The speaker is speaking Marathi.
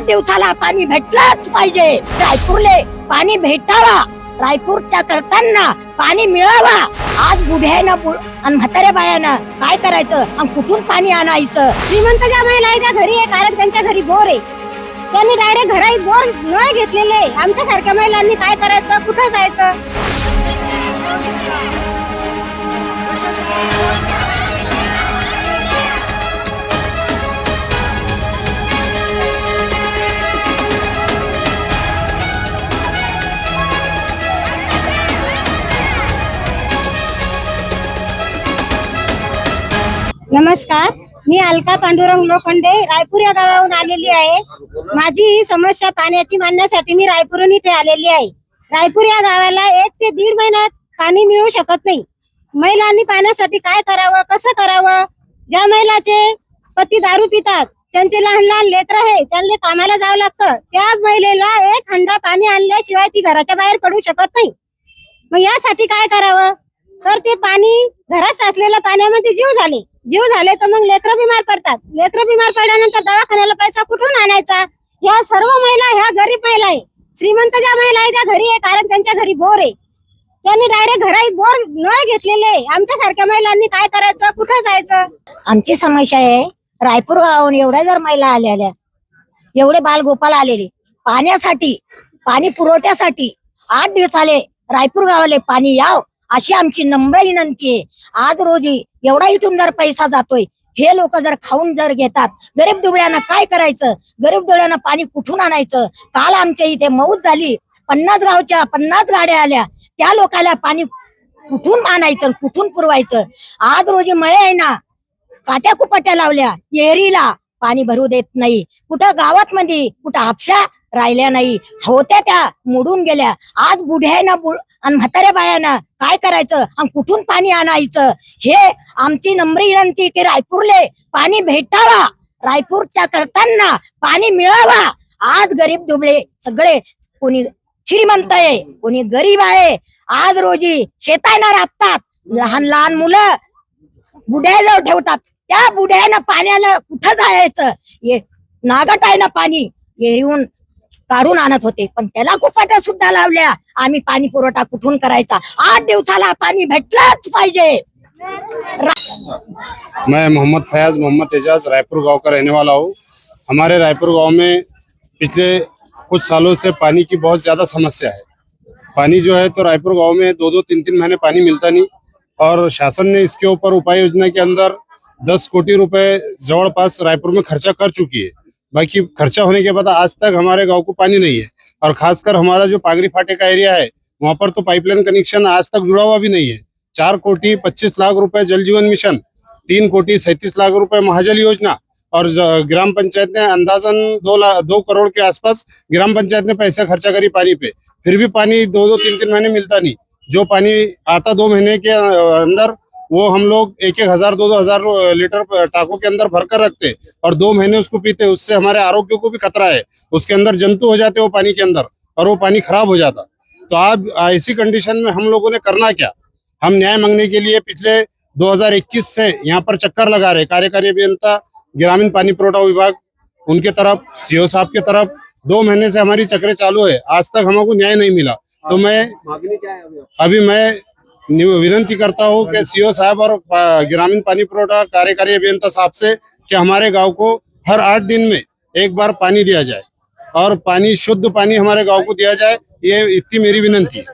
सात दिवसाला पाणी भेटलंच पाहिजे. रायपूरले पाणी भेटावा. रायपूरच्या करताना पाणी मिळावा. आज बुढ्यानं आणि म्हाताऱ्या बायानं काय करायचं? आणि कुठून पाणी आणायचं? श्रीमंत ज्या महिला आहे त्या घरी आहे कारण त्यांच्या घरी बोर आहे. त्यांनी डायरेक्ट घराई बोर नळ घेतलेले आमच्या सारख्या महिलांनी काय करायचं? कुठं जायचं? नमस्कार. मी अलका पांडुरंग लोखंडे रायपूर या गावाहून आलेली आहे. माझी ही समस्या पाण्याची मांडण्यासाठी मी रायपूरहून इथे आलेली आहे. रायपूर या गावाला एक ते दीड महिन्यात पाणी मिळू शकत नाही. महिलांनी पाण्यासाठी काय करावं कसं करावं? ज्या महिलाचे पती दारू पितात त्यांचे लहान लहान लेकर आहे त्यांना कामाला जावं लागतं. त्या महिलेला एक हंडा पाणी आणल्याशिवाय ती घराच्या बाहेर पडू शकत नाही. मग यासाठी काय करावं? तर ते पाणी घरात साचलेल्या पाण्यामध्ये जीव झाले. जीव झाले तर मग लेकरं बिमार पडतात. लेकरं बिमार पडल्यानंतर दवाखान्याला पैसा कुठून आणायचा? या सर्व महिला ह्या गरीब महिला आहे. श्रीमंत ज्या महिला आहे त्या घरी आहे कारण त्यांच्या घरी बोर आहे. त्यांनी डायरेक्ट घराई बोर नळ घेतलेले आहे. आमच्या सारख्या महिलांनी काय करायचं? कुठं जायचं? आमची समस्या आहे. रायपूर गावाहून एवढ्या जर महिला आलेल्या एवढे बालगोपाल आलेले पाण्यासाठी पाणी पुरवठ्यासाठी आठ दिवस आले रायपूर गावाले पाणी याव. अशी आमची नम्र विनंती आहे. आज रोजी एवढा इथून जर पैसा जातोय हे लोक जर खाऊन जर घेतात गरीब दुबळ्यांना काय करायचं? गरीब दुबळ्यांना पाणी कुठून आणायचं? काल आमच्या इथे मौत झाली. पन्नास गावच्या पन्नास गाड्या आल्या. त्या लोकांना पाणी कुठून आणायचं कुठून पुरवायचं? आज रोजी मळे आहे ना काट्या कुपाट्या लावल्या. एरीला पाणी भरू देत नाही. कुठं गावात मध्ये कुठं हापशा राहिल्या नाही. होत्या त्या मोडून गेल्या. आज बुढ्यानं बुड आणि म्हाताऱ्या बायानं काय करायचं? आणि कुठून पाणी आणायचं? हे आमची नम्र विनंती की रायपूरले पाणी भेटावा. रायपूरच्या करताना पाणी मिळावा. आज गरीब दुबळे सगळे कोणी श्रीमंत आहे कोणी गरीब आहे. आज रोजी शेतायना राबतात. लहान लहान मुलं बुढ्याजवळ ठेवतात. त्या बुढ्यानं पाण्याला कुठं जायचं? ये नागट आहे ना पाणी. येऊन काढून आणत होते. पण त्याला कुपाट्या सुद्धा लावल्या. आम्ही पाणी पुरवठा कुठून करायचा? आठ दिवसाला पाणी भेटलंच पाहिजे. मैं मोहम्मद फयाज मोहम्मद एजाज रायपुर गाँव का रहने वाला हूँ। हमारे रायपुर गाँव में पिछले कुछ सालों से पानी की बहुत ज़्यादा समस्या है। पानी जो है तो रायपुर गाँव में दो दो तीन तीन महीने पानी मिलता नहीं। और शासन ने इसके ऊपर उपाय योजना के अंदर दस कोटी रुपए जवळपास रायपुर में खर्चा कर चुकी है। बाकी खर्चा होने के बाद आज तक हमारे गाँव को पानी नहीं है। और खासकर हमारा जो पागरी फाटे का एरिया है, वहाँ पर तो पाइपलाइन कनेक्शन आज तक जुड़ा हुआ भी नहीं है। चार कोटी पच्चीस लाख रुपए जल जीवन मिशन, तीन कोटी सैतीस लाख रुपए महाजल योजना और ग्राम पंचायत ने अंदाजन दो लाख दो करोड़ के आसपास ग्राम पंचायत ने पैसा खर्चा करी पानी पे। फिर भी पानी दो दो, तीन तीन महीने मिलता नहीं। जो पानी आता दो महीने के अंदर वो हम लोग एक एक हज़ार दो दो हज़ार लीटर टाकों के अंदर भर कर रखते और दो महीने उसको पीते उससे हमारे आरोग्य को भी खतरा है। उसके अंदर जंतु हो जाते वो पानी के अंदर और वो पानी खराब हो जाता। तो आप ऐसी कंडीशन में हम लोगों ने करना क्या? हम न्याय मांगने के लिए पिछले 2021 से यहाँ पर चक्कर लगा रहे कार्यकारी अभियंता ग्रामीण पानी पुरवठा विभाग उनके तरफ़ सीओ साहब के तरफ़ दो महीने से हमारी चक्रे चालू है। आज तक हमको न्याय नहीं मिला। तो मैं अभी मैं विनंती करता हूँ कि सीओ साहब और ग्रामीण पानी पुरवठा कार्यकारी अभियंता साहब से कि हमारे गाँव को हर आठ दिन में एक बार पानी दिया जाए और पानी, शुद्ध पानी हमारे गाँव को दिया जाए, ये इतनी मेरी विनंती है।